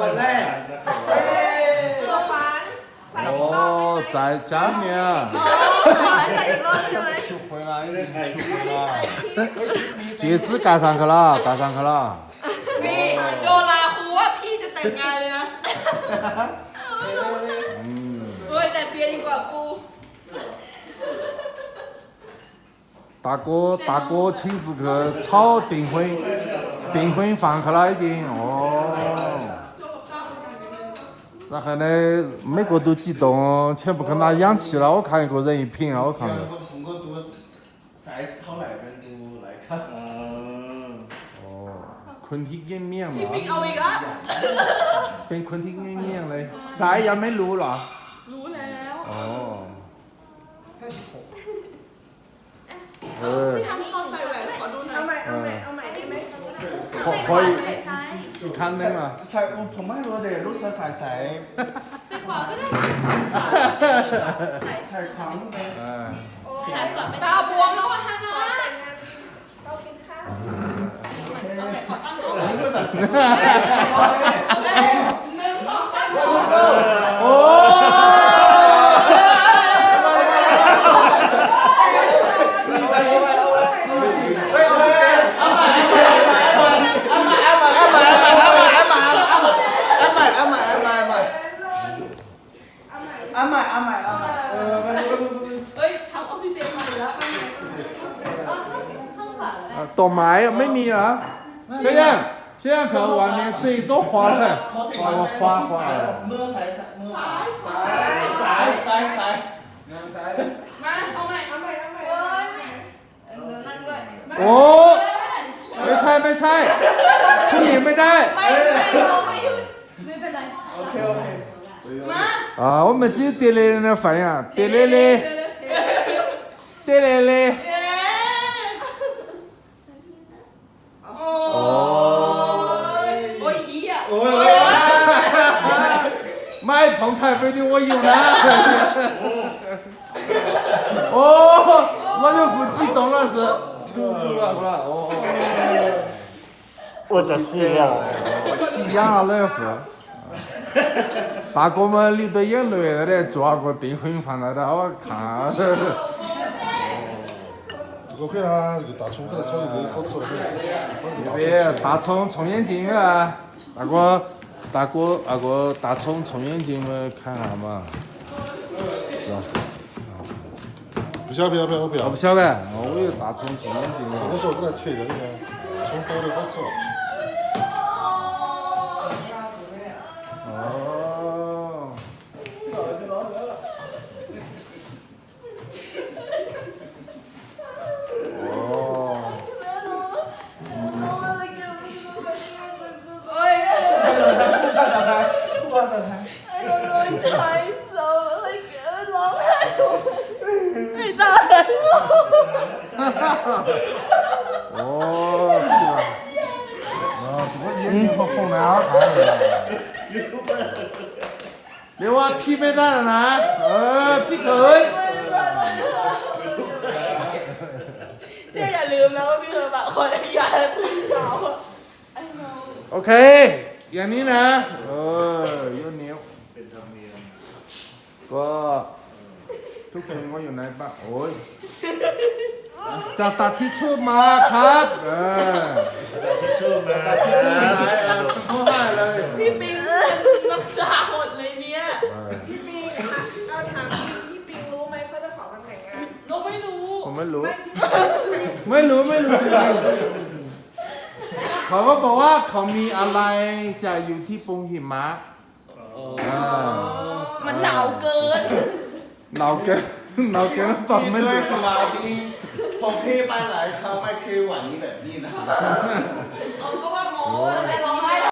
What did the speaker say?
วันแรก ตัวฟัน 哦，在家面， อ๋อขอใส่อีกรอบใช่ไหม 就回来，已经出回来。戒指盖上去了，戴上去了。 นี่โจลาครูว่าพี่จะแต่งงานเลยนะเฮ้ยแต่เปียดีกว่ากู 大哥，大哥亲自去炒订婚，订婚饭去了已经。哦。 然后呢，美国都激动，全部去拿氧气了。我看一个人一瓶啊，我看着。 ผมก็ดูไซส์เท่าไหร่กันดูหลายครับ 哦，คนที่เงี้ยเมี่ยงเหร พี่ อ ปิงเอาอีกละ เป็นคนที่เงี้ยเมี่ยงเลยสายยังไม่รู้เหรอ รู้แล้ว อ๋อ ห้าสิบหก เออ พี่ฮันนี่เขาใส่แหวนขอดูหน่อย เอาใหม่ เอาใหม่ เอาใหม่ได้ไหม ขอขออีกอีก ครั้งหนึงอะใส่ผมไม่รู้แต่รู้สึกใส่ใส่ใส่ขวาก็ได้ใส่ครั้งเลยเออโอ้ตาบวมแล้วอะฮานะแต่งงานต้องกินข้าวผมก็จะ หนึ่งสองสาม โอ้ เฮ้ยทำออกซิเจนมาอีกแล้ว ดอกไม้ไม่มีเหรอเชี่ยงเชี่ยง可外面这一朵花了 เขาติด 花花花花 เมื่อสายเมื่อสายสายสายสายสาย มาเอาใหม่ เอาใหม่ เอาใหม่ เอ้ยนั่งด้วย โอ้ไม่ใช่ไม่ใช่ผู้หญิงไม่ได้ ไม่ไม่เราไม่หยุดไม่เป็นไร โอเคโอเค มา า 啊，我们只有点嘞的反应，点嘞嘞，点嘞嘞。 เอ๊ะโอ้ 哦， ยโอ้ยเฮีย โอ้ย ไม่ผมถ่ายวิดีโออยู่นะ 哦，我就不激动了是，录录了录了，哦，或者是要夕阳了那是。 大哥们流着眼泪在抓个订婚饭来的，我看。这个可以啊，这个大葱给他炒一个好吃了，别大葱冲眼睛啊！大哥，大哥，那个大葱冲眼睛们看下嘛。是啊是啊。不晓得不晓得不晓得我不，晓得，哦我有大葱冲眼镜我说给他切掉的，葱包的好吃。 โอ้ชิบะเออสุภาพเย็นๆพอพงนะเออเรียกว่าพี่ไม่ได้แล้นะ เออ พี่เคยอย่าลืมนะว่าพี่เคยแบบคอยุนเราโอเค อย่างนี้นะ เออยนนิ้ว เป็นธรรมเนียมก็ทุกคนก็อยู่ในปะโอ้ย จะตัดทิชชู่มาครับเออช่วงนะตัดทิชชู่ไหนอะเข้าให้เลยพี่ปิงน้ำตาหมดเลยเนี่ยเออพี่ปิงเอาถามพี่ปิงรู้ไหมเขาจะขอวันแต่งงานเราไม่รู้ผมไม่รู้ ไม่รู้ไม่รู้เขาก็บอกว่าเขามีอะไรจะอยู่ที่ปงหิมะอ่ามันหนาวเกิน หนาวเกินหนาวเกินตอบที่ไม่ด้วรู้ยคื อมาที่นี่พอเทไปหลายครั้งไม่เคยหวังนี้แบบนี้นะเขาก็ว่าโม้แต่ร้องไห้